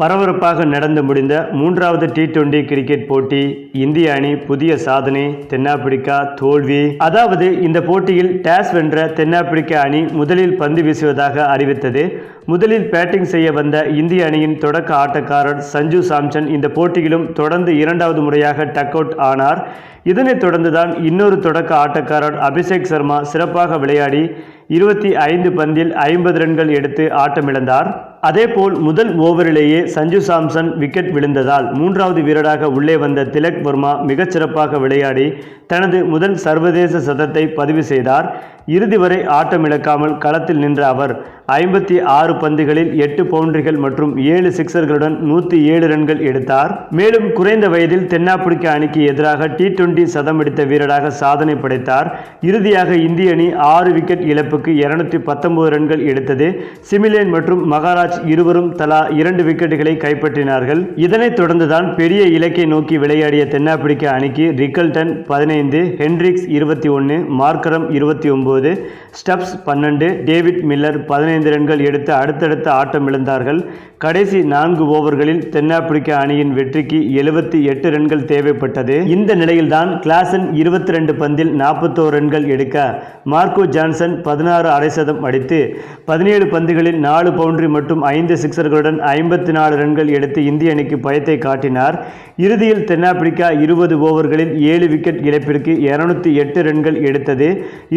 பரபரப்பாக நடந்து முடிந்த மூன்றாவது டி டுவெண்டி கிரிக்கெட் போட்டி இந்திய அணி புதிய சாதனை தென்னாப்பிரிக்கா தோல்வி. அதாவது இந்த போட்டியில் டாஸ் வென்ற தென்னாப்பிரிக்க அணி முதலில் பந்து வீசுவதாக அறிவித்தது. முதலில் பேட்டிங் செய்ய வந்த இந்திய அணியின் தொடக்க ஆட்டக்காரர் சஞ்சு சாம்சன் இந்த போட்டியிலும் தொடர்ந்து இரண்டாவது முறையாக டக் அவுட் ஆனார். இதனைத் தொடர்ந்துதான் இன்னொரு தொடக்க ஆட்டக்காரர் அபிஷேக் சர்மா சிறப்பாக விளையாடி இருபத்தி ஐந்து பந்தில் ஐம்பது ரன்கள் எடுத்து ஆட்டமிழந்தார். அதேபோல் முதல் ஓவரிலேயே சஞ்சு சாம்சன் விக்கெட் விழுந்ததால் மூன்றாவது வீரராக உள்ளே வந்த திலக் வர்மா மிகச்சிறப்பாக விளையாடி தனது முதல் சர்வதேச சதத்தை பதிவு செய்தார். இறுதி வரை ஆட்டமிழக்காமல் களத்தில் நின்ற அவர் ஐம்பத்தி ஆறு பந்துகளில் எட்டு பவுண்டரிகள் மற்றும் ஏழு சிக்சர்களுடன் நூற்றி ஏழு ரன்கள் எடுத்தார். மேலும் குறைந்த வயதில் தென்னாப்பிரிக்க அணிக்கு எதிராக டி டுவெண்டி சதம் எடுத்த வீரராக சாதனை படைத்தார். இறுதியாக இந்திய அணி ஆறு விக்கெட் இழப்புக்கு இருநூத்தி பத்தொன்பது ரன்கள் எடுத்தது. சிமிலேன் மற்றும் மகாராஜ் இருவரும் தலா இரண்டு விக்கெட்டுகளை கைப்பற்றினார்கள். இதனைத் தொடர்ந்துதான் பெரிய இலக்கை நோக்கி விளையாடிய தென்னாப்பிரிக்க அணிக்கு ரிக்கல்டன் பதினைந்து ஹென்ரிக்ஸ் இருபத்தி ஒன்று மார்க்கரம் இருபத்தி ஒன்பது ஸ்டப்ஸ் பன்னெண்டு டேவிட் மில்லர் பதினைந்து ரன்கள் எடுத்து அடுத்தடுத்த ஆட்டம் இழந்தார்கள். கடைசி நான்கு ஓவர்களில் தென்னாப்பிரிக்க அணியின் வெற்றிக்கு எழுபத்தி எட்டு ரன்கள் தேவைப்பட்டது. இந்த நிலையில்தான் கிளாசன் இருபத்தி ரெண்டு பந்தில் நாற்பத்தோரு ரன்கள் எடுக்க மார்க்கோ ஜான்சன் பதினாறு அரை சதம் அடித்து பதினேழு பந்துகளில் நாலு பவுண்டரி மற்றும் ஐந்து சிக்சர்களுடன் ஐம்பத்தி நாலு ரன்கள் எடுத்து இந்திய அணிக்கு பயத்தை காட்டினார். இறுதியில் தென்னாப்பிரிக்கா இருபது ஓவர்களில் ஏழு விக்கெட் இழப்பிற்கு இருநூத்தி எட்டு ரன்கள் எடுத்தது.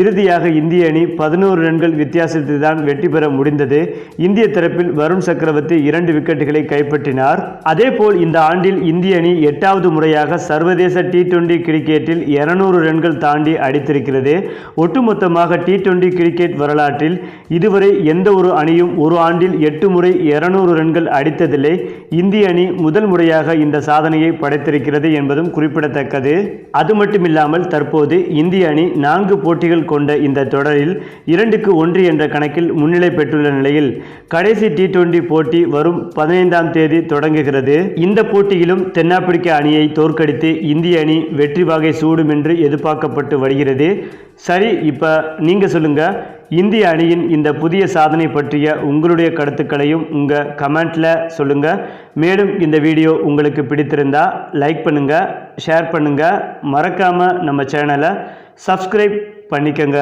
இறுதியாக இந்திய அணி பதினோரு ரன்கள் வித்தியாசத்தில் தான் வெற்றி பெற முடிந்தது. இந்திய தரப்பில் வருண் சக்கரவர்த்தி இரண்டு விக்கெட்டுகளை கைப்பற்றினார். அதேபோல் இந்த ஆண்டில் இந்திய அணி எட்டாவது முறையாக சர்வதேச டி டுவெண்டி கிரிக்கெட்டில் இருநூறு ரன்கள் தாண்டி அடித்திருக்கிறது. ஒட்டுமொத்தமாக டி டுவெண்டி கிரிக்கெட் வரலாற்றில் இதுவரை எந்த ஒரு அணியும் ஒரு ஆண்டில் எட்டு முறை இருநூறு ரன்கள் அடித்ததில்லை. இந்திய அணி முதல் முறையாக இந்த சாதனையை படைத்திருக்கிறது என்பதும் குறிப்பிடத்தக்கது. அது மட்டுமில்லாமல் தற்போது இந்திய அணி நான்கு போட்டிகள் கொண்ட இந்த தொடரில் இரண்டுக்கு ஒன்று என்ற கணக்கில் முன்னிலை பெற்றுள்ள நிலையில் கடைசி டி டுவெண்டி போட்டி வரும் பதினைந்தாம் தேதி தொடங்குகிறது. இந்த போட்டியிலும் தென்னாப்பிரிக்க அணியை தோற்கடித்து இந்திய அணி வெற்றி வாகை சூடும் என்று எதிர்பார்க்கப்பட்டு வருகிறது. சரி இப்போ நீங்கள் சொல்லுங்கள் இந்திய அணியின் இந்த புதிய சாதனை பற்றிய உங்களுடைய கருத்துக்களையும் உங்கள் கமெண்ட்டில் சொல்லுங்கள் மேலும் இந்த வீடியோ உங்களுக்கு பிடித்திருந்தா லைக் பண்ணுங்கள் ஷேர் பண்ணுங்கள் மறக்காமல் நம்ம சேனலை சப்ஸ்கிரைப் பண்ணிக்கங்க.